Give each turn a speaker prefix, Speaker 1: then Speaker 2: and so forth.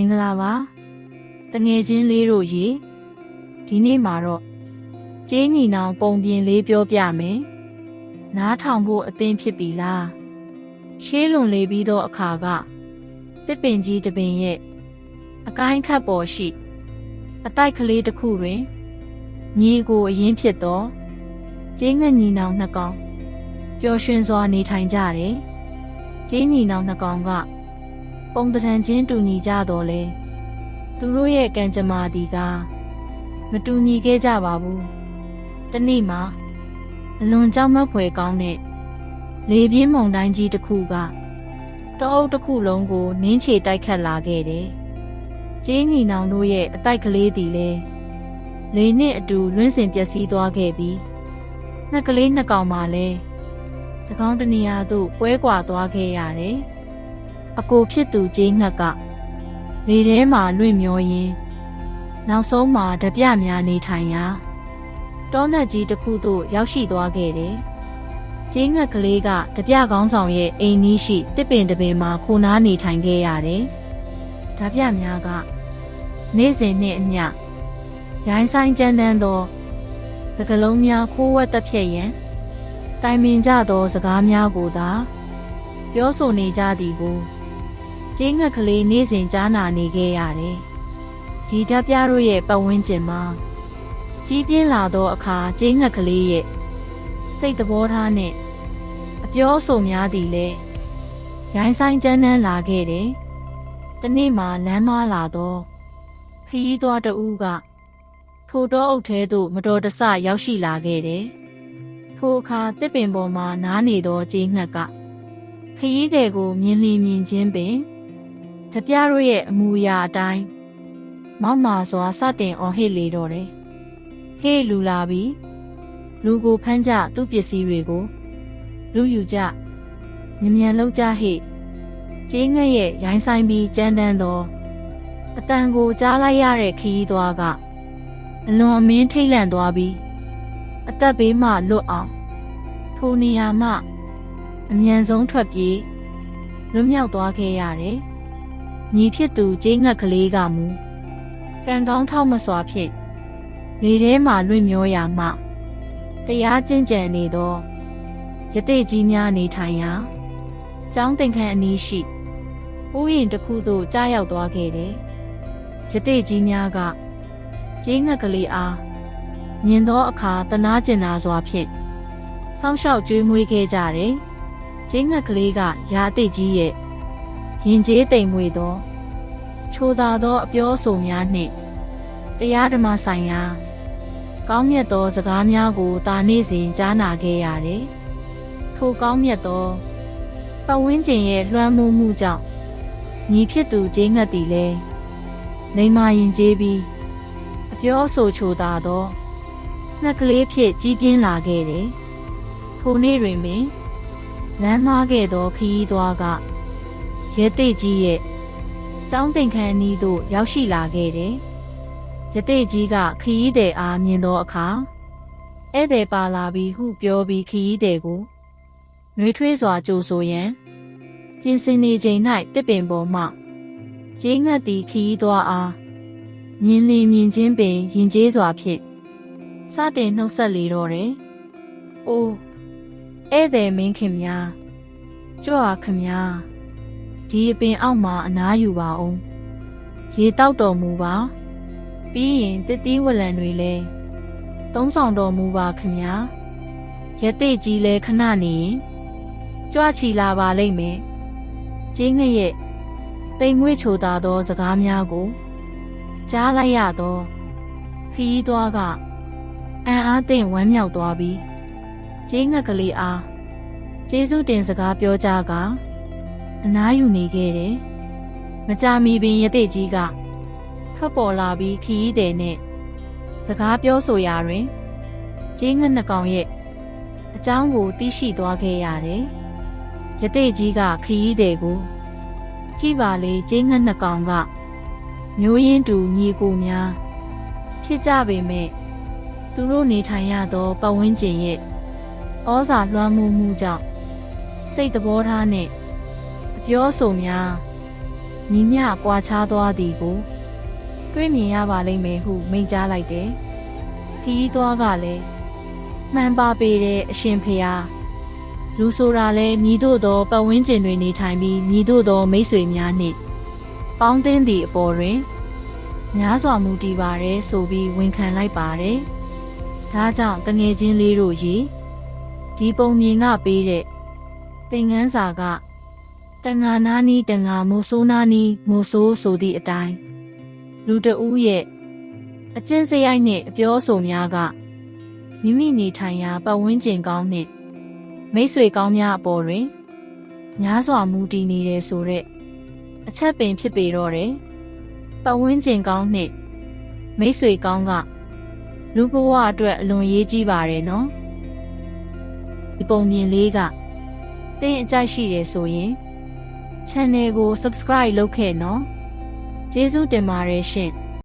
Speaker 1: င်္ဂလာပါတငယ်ချင်းလေးတို့ရေဒီနေ့မှာတော့ကျင်းညီနောင်ပုံပြင်လေးပြောပြမယ်နားထောင်ဖို့အသင်ဖြစ်ပြီလားရှေးလွန်လေးပြီးသောအခါကတစ်ပင်ကြီးတစ်ပင်ရဲ့အကိုင်းခတ်ပေါ်ရှိ အတိုက်ကလေးတစ်ခုတွင်ညီကိုအရင်ဖြစ်သောကျင်းငညီနောင်နှစ်ကောင်ပျော်ရွှင်စွာနေထိုင်ကြတယ်ကျင်းညီနောင်နှစ်ကောင်က ပုံတံချင်းတူညီကြတော့လေသူတို့ရဲ့ကံကြမ္မာဒီကမတူညီခဲ့ကြပါဘူးတနေ့မှာအလွန်ကြောက်မက်ဖွယ်ကောင်းတဲ့လေပြင်းမုန်တိုင်းကြီးတစ်ခုကတောအုပ်တစ်ခုလုံးကိုနင်းချေတိုက်ခတ်လာခဲ့တယ်ကျင်းညီနောင်တို့ရဲ့အတိုက်ကလေးတီလဲလေနဲ့အတူလွင့်စင်ပျက်စီးသွားခဲ့ပြီးနှစ်ကလေးနှစ်ကောင်မှလည်းတကောင်းတနေရာသို့ပွဲကွာသွားခဲ့ရတယ် အကိုဖြစ်သူကျင်းငှက်ကလေထဲမှာလွင့်မျောရင်းနောက်ဆုံးမှာတပြများနေထိုင်ရာတောနက်ကြီးတစ်ခုသို့ရောက်ရှိသွားခဲ့တယ်ကျင်းငှက်ကလေးကတပြကောင်းဆောင်ရဲ့အိမ်နီးရှိတစ်ပင်တစ်ပင်မှာခိုနားနေထိုင်ခဲ့ရတယ်ဓာပြများကနေ့စဉ်နှင့်အမျှရိုင်းဆိုင်ကြမ်းတမ်းသောစကလုံးများခိုးဝက်တက်ဖြည့်ရန်တိုင်ပင်ကြသောစကားများကိုသာပြောဆိုနေကြသည်ကို ကျင်းငှက်ကလေးနေ့စဉ်ကြားနာနေခဲ့ရတယ်ဒီဓာပြတို့ရဲ့ပတ်ဝန်းကျင်မှာကြီးပြင်းလာသောအခါကျင်းငှက်ကလေးရဲ့စိတ်သဘောထားနဲ့အပြောအဆိုများသည်လည်းရိုင်းဆိုင်ကြမ်းတမ်းလာခဲ့တယ်။တနေ့မှလမ်းမလာတော့ခရီးသွားတဦးကထိုတောအုပ်ထဲသို့မတော်တဆရောက်ရှိလာခဲ့တယ်။ထိုအခါတစ်ပင်ပေါ်မှာနားနေသောကျင်းငှက်ကခရီးသည်ကိုမြင်လီမြင်ချင်းပင် တပြားတို့ရဲ့အမူအရာအတိုင်းမောက်မာစွာစတင်အော်ဟစ်လေတော့တယ်။ဟေးလူလာပြီလူကိုဖမ်းကြသူ့ပစ္စည်းတွေကိုလူယူကြမြ мян လောက်ကြဟိကျင်းငှက်ရဲ့ရိုင်းဆိုင်ပြီးကြမ်းတမ်းသောအတန်ကိုကြားလိုက်ရတဲ့ခရီးသွားကအလွန်အမင်းထိတ်လန့်သွားပြီးအသက်ဘေးမှလွတ်အောင်ထိုနေရာမှအမြန်ဆုံးထွက်ပြေးလွတ်မြောက်သွားခဲ့ရတယ်။ ညီဖြစ်သူကျင်းငှက်ကလေးကမူကံကောင်းထောက်မစွာဖြင့်လေထဲမှလွင့်မျောရာမှတရားကျင့်ကြံနေသောယတိကြီးများနေထိုင်ရာကျောင်းတင်ခန်းအနီးရှိဥယျာဉ်တစ်ခုသို့ကြားရောက်သွားခဲ့တယ်။ယတိကြီးများကကျင်းငှက်ကလေးအားမြင်သောအခါတနာကျင်နာစွာဖြင့်စောင်းလျှောက်ကြွေးမွေးခဲ့ကြတယ်။ကျင်းငှက်ကလေးကရာအသိကြီးရဲ့ ရင်ကျေးတိမ်မွေသောချိုသာသောအပြောအဆိုများနှင့်တရားဓမ္မဆိုင်ရာကောင်းမြတ်သောစကားများကိုတာနေ့စဉ်ကြားနာခဲ့ရတယ်။ထိုကောင်းမြတ်သောပတ်ဝန်းကျင်ရဲ့လွှမ်းမိုးမှုကြောင့်ညီဖြစ်သူကျင်းငတ်သည်လဲနေမာရင်ကျေးပြီးအပြောအဆိုချိုသာသောငှက်ကလေးဖြစ်ကြီးပြင်းလာခဲ့တယ်။ထိုနေ့တွင်ပင်လမ်းမားခဲ့သောခရီးသွားက ရဲတိတ်ကြီးရဲ့ကျောင်းတိမ်ခန်းအနီးသို့ရောက်ရှိလာခဲ့တယ်။ရတိတ်ကြီးကခရီးသည်အားမြင်သောအခါဧည့်သည်ပါလာပြီဟုပြောပြီးခရီးသည်ကိုနှွေးထွေးစွာကြိုဆိုရန်ပြင်ဆင်နေချိန်၌တစ်ပင်ပေါ်မှကျင်းငတ်သည်ခရီးသွားအားမြင်လီမြင်ချင်းပင်ရင်ကျေးစွာဖြင့်စတင်နှုတ်ဆက်လေတော့တယ်။အိုးဧည့်သည်မင်းခင်များကြွားခင်များ ဒီအပင်အောက်မှာအနားယူပါအောင်ရေတောက်တော်မူပါပြီးရင်တတိဝလံတွေလဲသုံးဆောင်တော်မူပါခင်ဗျာရတိကြီးလဲခဏနေရင်ကြွချီလာပါလိမ့်မယ်ကျင်းငရဲ့တိမ်မွေးချိုသာသောစကားများကိုကြားလိုက်ရသောခီးသွားကအံ့အားသင့်ဝမ်းမြောက်သွားပြီးကျင်းငကလေးအားကျေးဇူးတင်စကားပြောကြက အနားယူနေခဲ့တယ်။မကြမီပင်ရတိကြီးကထွက်ပေါ်လာပြီးခီးတဲ့နဲ့စကားပြောဆိုရာတွင်ကျင်းငနှကောင်ရဲ့အကြောင်းကိုသိရှိသွားခဲ့ရတယ်။ရတိကြီးကခီးတဲ့ကိုကြည့်ပါလေကျင်းငနှကောင်ကမျိုးရင်းတူညီကိုများဖြစ်ကြပေမဲ့သူတို့နေထိုင်ရသောပတ်ဝန်းကျင်ရဲ့ဩဇာလွှမ်းမိုးမှုကြောင့်စိတ်သဘောထားနဲ့အ ပြောဆိုများညီမျှကွာခြားသွားသည်ကိုတွေ့မြင်ရပါလိမ့်မယ်ဟုမိန့်ကြားလိုက်တယ်။ခီးသွားကလည်းမှန်ပါပေတဲ့အရှင်ဖျားလူဆိုတာလဲမြည်တို့သောပတ်ဝန်းကျင်တွင်နေထိုင်ပြီးမြည်တို့သောမိတ်ဆွေများနှင့်ပေါင်းသင်းသည့်အပေါ်တွင်များစွာမူတည်ပါရဲဆိုပြီးဝန်ခံလိုက်ပါတယ်။ဒါကြောင့်တငယ်ချင်းလေးတို့ရေဒီပုံမြင်ကပေးတဲ့သင်ငန်းစာက တငါနာနီတငါမိုဆိုးနာနီမိုဆိုးဆိုသည့်အတိုင်းလူတဦးရဲ့အကျင့်စရိုက်နှင့်အပြောဆိုများကမိမိနေထိုင်ရာပတ်ဝန်းကျင်ကောင်းနှင့်မိတ်ဆွေကောင်းများအပေါ်တွင်များစွာမူတည်နေတယ်ဆိုတဲ့အချက်ပင်ဖြစ်ပေတော့တယ်ပတ်ဝန်းကျင်ကောင်းနှင့်မိတ်ဆွေကောင်းကလူဘဝအတွက်အလွန်ရေးကြီးပါတယ်နော်ဒီပုံမြင်လေးကတင်းအကြိုက်ရှိတယ်ဆိုရင် channel ကို subscribe လုပ်ခဲ့နော်ကျေးဇူးတင်ပါတယ်ရှင်